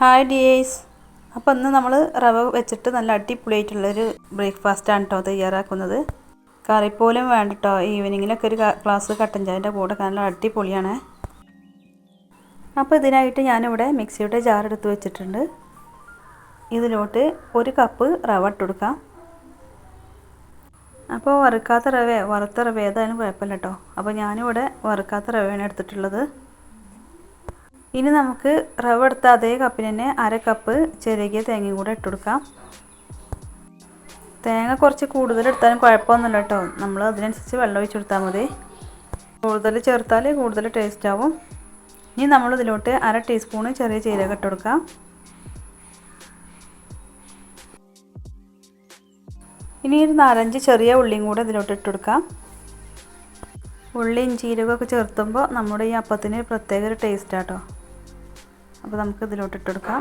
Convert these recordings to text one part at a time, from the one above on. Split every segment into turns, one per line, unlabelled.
Hi ഡിയേസ് അപ്പോൾ ഇന്ന് നമ്മൾ റവ വെച്ചിട്ട് നല്ല അടിപൊളിയായിട്ടുള്ളൊരു ബ്രേക്ക്ഫാസ്റ്റാണ് കേട്ടോ തയ്യാറാക്കുന്നത്. കറിപ്പോലും വേണ്ട കേട്ടോ ഈവനിങ്ങിലൊക്കെ ഒരു ഗ്ലാസ് കട്ടൻ ചായന്റെ കൂടെ നല്ല അടിപൊളിയാണ്. അപ്പോൾ ഇതിനായിട്ട് ഞാനിവിടെ മിക്സിയുടെ ജാർ എടുത്ത് വെച്ചിട്ടുണ്ട്. ഇതിലോട്ട് ഒരു കപ്പ് റവ ഇട്ട് കൊടുക്കാം. അപ്പോൾ വറുക്കാത്ത റവ വറുത്ത റവ ഏതായാലും കുഴപ്പമില്ല കേട്ടോ അപ്പോൾ ഞാനിവിടെ വറുക്കാത്ത റവയാണ് എടുത്തിട്ടുള്ളത്. ഇനി നമുക്ക് റവ് എടുത്ത അതേ കപ്പിന് തന്നെ അര കപ്പ് ചെറുകിയ തേങ്ങയും കൂടെ ഇട്ടുകൊടുക്കാം തേങ്ങ കുറച്ച് കൂടുതൽ എടുത്താലും കുഴപ്പമൊന്നുമില്ല കേട്ടോ. നമ്മൾ അതിനനുസരിച്ച് വെള്ളം ഒഴിച്ച് കൊടുത്താൽ മതി. കൂടുതൽ ചേർത്താൽ കൂടുതൽ ടേസ്റ്റ് ആവും. ഇനി നമ്മൾ ഇതിലോട്ട് അര ടീസ്പൂണ് ചെറിയ ജീരകം ഇട്ട് കൊടുക്കാം. ഇനി ഒരു നാലഞ്ച് ചെറിയ ഉള്ളിയും കൂടെ ഇതിലോട്ട് ഇട്ട് കൊടുക്കാം. ഉള്ളിയും ജീരകമൊക്കെ ചേർത്തുമ്പോൾ നമ്മുടെ ഈ അപ്പത്തിന് പ്രത്യേക ഒരു ടേസ്റ്റ് ആട്ടോ അപ്പോൾ നമുക്ക് ഇതിലോട്ട് ഇട്ട് കൊടുക്കാം.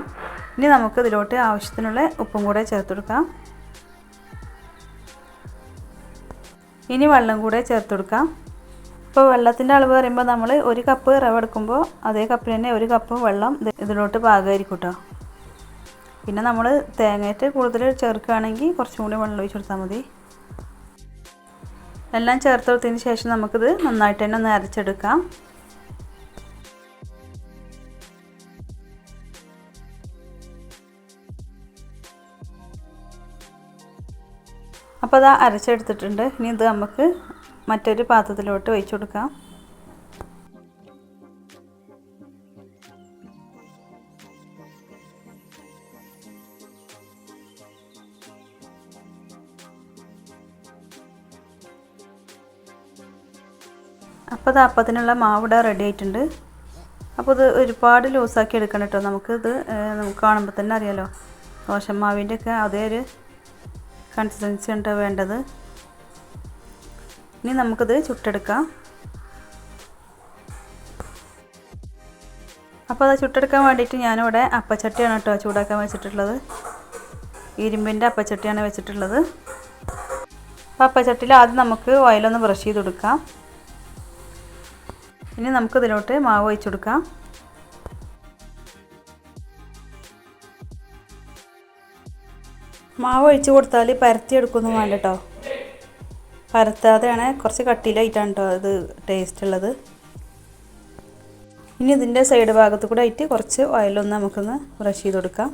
ഇനി നമുക്ക് ഇതിലോട്ട് ആവശ്യത്തിനുള്ള ഉപ്പും കൂടെ ചേർത്ത് കൊടുക്കാം. ഇനി വെള്ളം കൂടെ ചേർത്ത് കൊടുക്കാം. ഇപ്പോൾ വെള്ളത്തിന്റെ അളവ് പറയുമ്പോൾ നമ്മൾ ഒരു കപ്പ് റവ എടുക്കുമ്പോൾ അതേ കപ്പിൽ തന്നെ ഒരു കപ്പ് വെള്ളം ഇതിലോട്ട് പാകമായിരിക്കും കേട്ടോ പിന്നെ നമ്മൾ തേങ്ങയിട്ട് കൂടുതൽ ചേർക്കുകയാണെങ്കിൽ കുറച്ചും കൂടി വെള്ളം ഒഴിച്ച് കൊടുത്താൽ മതി. എല്ലാം ചേർത്ത് കൊടുത്തതിന് ശേഷം നമുക്കിത് നന്നായിട്ട് തന്നെ ഒന്ന് അരച്ചെടുക്കാം. അപ്പോൾ അത് അരച്ചെടുത്തിട്ടുണ്ട്. ഇനി ഇത് നമുക്ക് മറ്റൊരു പാത്രത്തിലോട്ട് ഒഴിച്ചു കൊടുക്കാം. അപ്പോൾ അത് അപ്പത്തിനുള്ള മാവിട റെഡി ആയിട്ടുണ്ട്. അപ്പോൾ ഇത് ഒരുപാട് ലൂസാക്കി എടുക്കണം കേട്ടോ. നമുക്കിത് നമുക്ക് കാണുമ്പോൾ തന്നെ അറിയാലോ. ദോശമാവിന്റെ ഒക്കെ അതേ ഒരു കൺസിസ്റ്റൻസി ഉണ്ട് വേണ്ടത്? ഇനി നമുക്കിത് ചുട്ടെടുക്കാം. അപ്പോൾ അത് ചുട്ടെടുക്കാൻ വേണ്ടിയിട്ട് ഞാനിവിടെ അപ്പച്ചട്ടിയാണ് കേട്ടോ ചൂടാക്കാൻ വെച്ചിട്ടുള്ളത്. ഇരുമ്പിന്റെ അപ്പച്ചട്ടിയാണ് വെച്ചിട്ടുള്ളത്. അപ്പോൾ അപ്പച്ചട്ടിയിൽ ആദ്യം നമുക്ക് ഓയിലൊന്ന് ബ്രഷ് ചെയ്ത് കൊടുക്കാം. ഇനി നമുക്കിതിലോട്ട് മാവ് ഒഴിച്ചു കൊടുക്കാം. മാവ് ഒഴിച്ച് കൊടുത്താൽ പരത്തി എടുക്കൊന്നും വേണ്ട കേട്ടോ പരത്താതെയാണ് കുറച്ച് കട്ടിയിലായിട്ടാണ് കേട്ടോ അത് ടേസ്റ്റ് ഉള്ളത്. ഇനി ഇതിന്റെ സൈഡ് ഭാഗത്ത് കൂടെ ആയിട്ട് കുറച്ച് ഓയിലൊന്ന് നമുക്കൊന്ന് ബ്രഷ് ചെയ്ത് കൊടുക്കാം.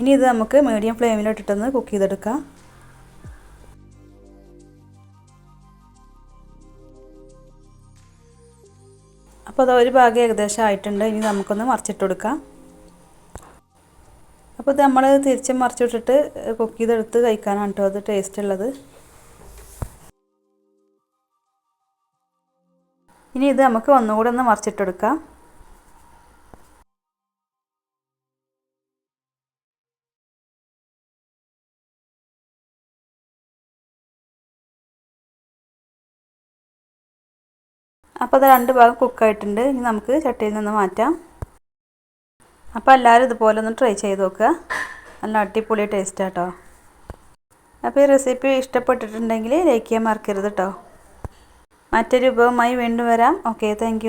ഇനി ഇത് നമുക്ക് മീഡിയം ഫ്ലെയിമിലിട്ടിട്ടൊന്ന് കുക്ക് ചെയ്തെടുക്കാം. അപ്പോൾ അത് ഒരു ഭാഗം ഏകദേശം ആയിട്ടുണ്ട്. ഇനി നമുക്കൊന്ന് മറിച്ചിട്ട് കൊടുക്കാം. അപ്പോൾ ഇത് നമ്മൾ തിരിച്ച് മറിച്ചിട്ടിട്ട് കുക്ക് ചെയ്തെടുത്ത് കഴിക്കാനാണ് കേട്ടോ അത് ടേസ്റ്റ് ഉള്ളത്. ഇനി ഇത് നമുക്ക് ഒന്നുകൂടെ ഒന്ന് മറിച്ചിട്ടെടുക്കാം അപ്പോൾ അത് രണ്ട് ഭാഗം കുക്കായിട്ടുണ്ട് ഇനി നമുക്ക് ചട്ടിയിൽ നിന്ന് മാറ്റാം. അപ്പോൾ എല്ലാവരും ഇതുപോലെ ഒന്ന് ട്രൈ ചെയ്ത് നോക്കുക. നല്ല അടിപൊളി ടേസ്റ്റ് കേട്ടോ അപ്പോൾ ഈ റെസിപ്പി ഇഷ്ടപ്പെട്ടിട്ടുണ്ടെങ്കിൽ ലൈക്ക് ചെയ്യാൻ മറക്കരുത് കേട്ടോ മറ്റൊരു വിഭവമായി വീണ്ടും വരാം. Okay thank